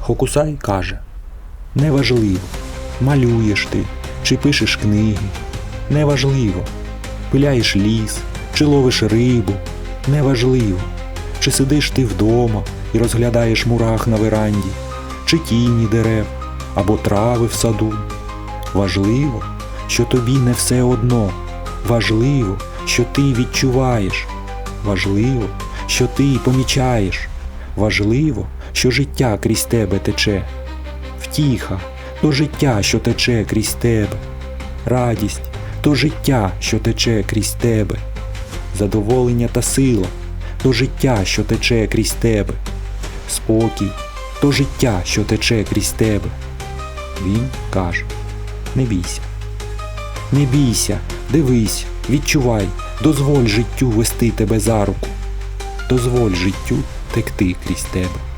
Хокусай каже: Неважливо, малюєш ти чи пишеш книги. Неважливо, пиляєш ліс чи ловиш рибу. Неважливо, чи сидиш ти вдома і розглядаєш мурах на веранді, чи тіні дерев або трави в саду. Важливо, що тобі не все одно. Важливо, що ти відчуваєш. Важливо, що ти помічаєш. Важливо, що життя крізь тебе тече. Втіха то життя, що тече крізь тебе. Радість то життя, що тече крізь тебе. Задоволення та сила то життя, що тече крізь тебе. Спокій то життя, що тече крізь тебе. Він каже: Не бійся. Не бійся, дивись, відчувай, дозволь життю вести тебе за руку. Дозволь життю текти крізь тебе.